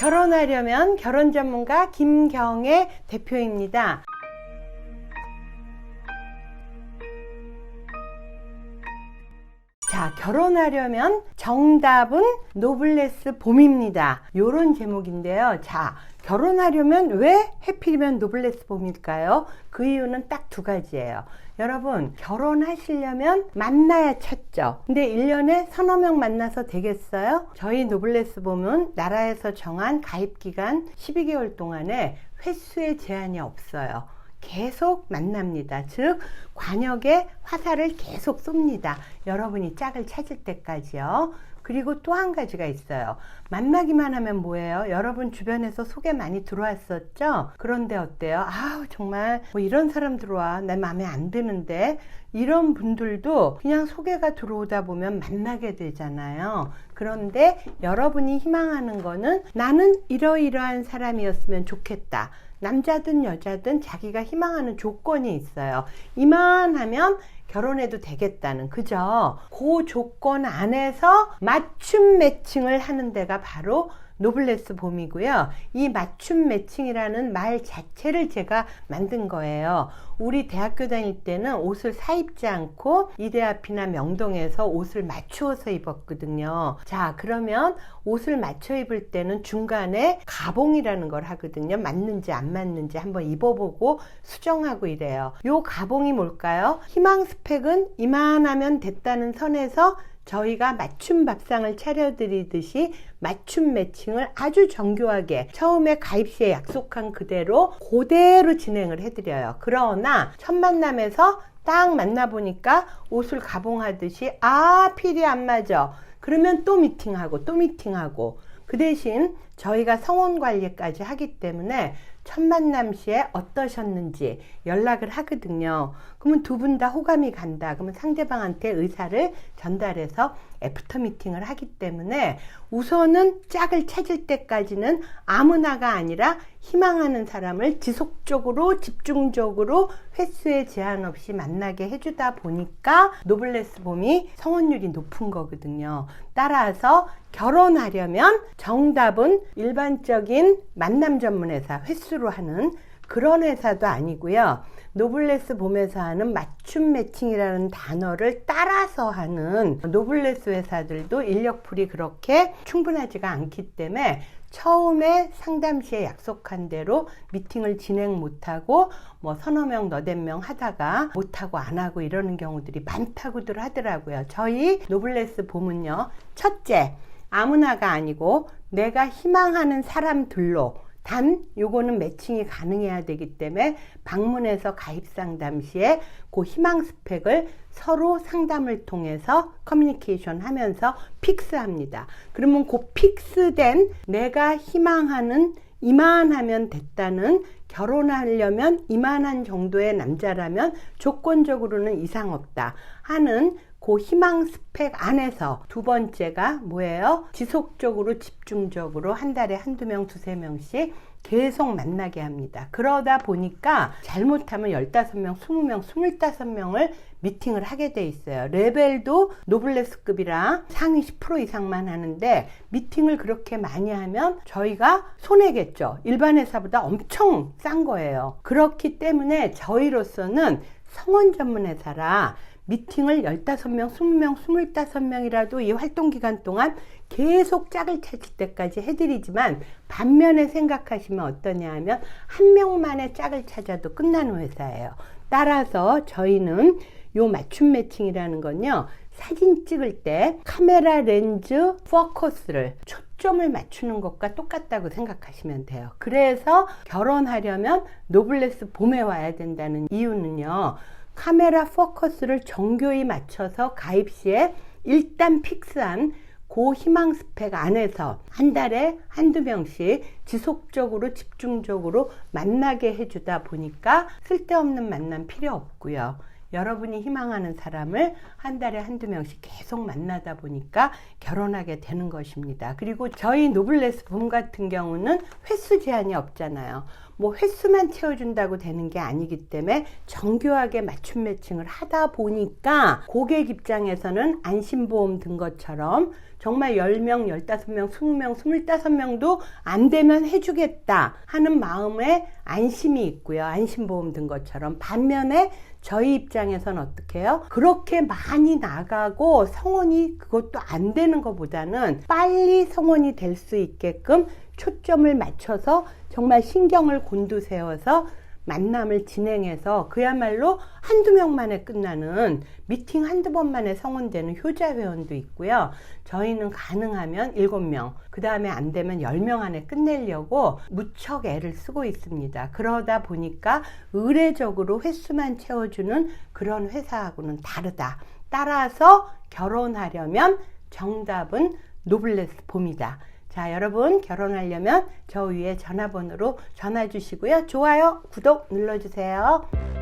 결혼하려면 결혼 전문가 김경애 대표입니다. 자, 결혼하려면 정답은 노블레스 봄입니다. 요런 제목인데요. 자, 결혼하려면 왜 해필이면 노블레스 봄일까요? 그 이유는 딱 두 가지예요. 여러분, 결혼하시려면 만나야 찾죠. 근데 1년에 서너 명 만나서 되겠어요? 저희 노블레스 봄은 나라에서 정한 가입 기간 12개월 동안에 횟수의 제한이 없어요. 계속 만납니다. 즉, 관역에 화살을 계속 쏩니다. 여러분이 짝을 찾을 때까지요. 그리고 또 한 가지가 있어요. 만나기만 하면 뭐예요? 여러분 주변에서 소개 많이 들어왔었죠? 그런데 어때요? 아우, 정말 뭐 이런 사람 들어와. 내 마음에 안 드는데. 이런 분들도 그냥 소개가 들어오다 보면 만나게 되잖아요. 그런데 여러분이 희망하는 거는 나는 이러이러한 사람이었으면 좋겠다. 남자든 여자든 자기가 희망하는 조건이 있어요. 이만하면 결혼해도 되겠다는 그죠? 그 조건 안에서 맞춤 매칭을 하는 데가 바로 노블레스 봄이고요. 이 맞춤 매칭이라는 말 자체를 제가 만든 거예요. 우리 대학교 다닐 때는 옷을 사입지 않고 이대 앞이나 명동에서 옷을 맞추어서 입었거든요. 자, 그러면 옷을 맞춰 입을 때는 중간에 가봉이라는 걸 하거든요. 맞는지 안 맞는지 한번 입어보고 수정하고 이래요. 요 가봉이 뭘까요? 희망 스펙은 이만하면 됐다는 선에서 저희가 맞춤 밥상을 차려드리듯이 맞춤 매칭을 아주 정교하게 처음에 가입 시에 약속한 그대로 그대로 진행을 해드려요. 그러나 첫 만남에서 딱 만나보니까 옷을 가봉하듯이 아 필이 안 맞아. 그러면 또 미팅하고 또 미팅하고 그 대신 저희가 성원 관리까지 하기 때문에 첫 만남 시에 어떠셨는지 연락을 하거든요. 그러면 두 분 다 호감이 간다. 그러면 상대방한테 의사를 전달해서 애프터 미팅을 하기 때문에 우선은 짝을 찾을 때까지는 아무나가 아니라 희망하는 사람을 지속적으로 집중적으로 횟수에 제한 없이 만나게 해주다 보니까 노블레스 봄이 성원율이 높은 거거든요. 따라서 결혼하려면 정답은 일반적인 만남 전문 회사 횟수로 하는 그런 회사도 아니고요. 노블레스 봄에서 하는 맞춤 매칭이라는 단어를 따라서 하는 노블레스 회사들도 인력풀이 그렇게 충분하지가 않기 때문에 처음에 상담 시에 약속한 대로 미팅을 진행 못하고 뭐 서너 명 너댓 명 하다가 못하고 안 하고 이러는 경우들이 많다고들 하더라고요. 저희 노블레스 봄은요. 첫째, 아무나가 아니고 내가 희망하는 사람들로 단 요거는 매칭이 가능해야 되기 때문에 방문해서 가입 상담 시에 그 희망 스펙을 서로 상담을 통해서 커뮤니케이션 하면서 픽스합니다. 그러면 그 픽스된 내가 희망하는 이만하면 됐다는 결혼하려면 이만한 정도의 남자라면 조건적으로는 이상 없다 하는 그 희망 스펙 안에서 두 번째가 뭐예요? 지속적으로 집중적으로 한 달에 한두 명, 두세 명씩 계속 만나게 합니다. 그러다 보니까 잘못하면 15명, 20명, 25명을 미팅을 하게 돼 있어요. 레벨도 노블레스급이랑 상위 10% 이상만 하는데 미팅을 그렇게 많이 하면 저희가 손해겠죠. 일반 회사보다 엄청 싼 거예요. 그렇기 때문에 저희로서는 성원 전문 회사라 미팅을 15명, 20명, 25명이라도 이 활동 기간 동안 계속 짝을 찾을 때까지 해드리지만 반면에 생각하시면 어떠냐 하면 한 명만의 짝을 찾아도 끝나는 회사예요. 따라서 저희는 요 맞춤 매칭이라는 건요. 사진 찍을 때 카메라 렌즈 포커스를 초 점을 맞추는 것과 똑같다고 생각하시면 돼요. 그래서 결혼하려면 노블레스 봄에 와야 된다는 이유는요. 카메라 포커스를 정교히 맞춰서 가입 시에 일단 픽스한 고 희망 스펙 안에서 한 달에 한두 명씩 지속적으로 집중적으로 만나게 해주다 보니까 쓸데없는 만남 필요 없고요. 여러분이 희망하는 사람을 한 달에 한두 명씩 계속 만나다 보니까 결혼하게 되는 것입니다. 그리고 저희 노블레스 봄 같은 경우는 횟수 제한이 없잖아요. 뭐 횟수만 채워준다고 되는 게 아니기 때문에 정교하게 맞춤 매칭을 하다 보니까 고객 입장에서는 안심보험 든 것처럼 정말 10명, 15명, 20명, 25명도 안 되면 해주겠다 하는 마음에 안심이 있고요. 안심보험 든 것처럼. 반면에 저희 입장에서는 어떻게 해요? 그렇게 많이 나가고 성원이 그것도 안 되는 것보다는 빨리 성원이 될 수 있게끔 초점을 맞춰서 정말 신경을 곤두세워서 만남을 진행해서 그야말로 한두 명만에 끝나는 미팅 한두 번만에 성원되는 효자 회원도 있고요. 저희는 가능하면 일곱 명, 그 다음에 안 되면 열명 안에 끝내려고 무척 애를 쓰고 있습니다. 그러다 보니까 의례적으로 횟수만 채워주는 그런 회사하고는 다르다. 따라서 결혼하려면 정답은 노블레스 봄이다. 자, 여러분 결혼하려면 저 위에 전화번호로 전화 주시고요. 좋아요, 구독 눌러주세요.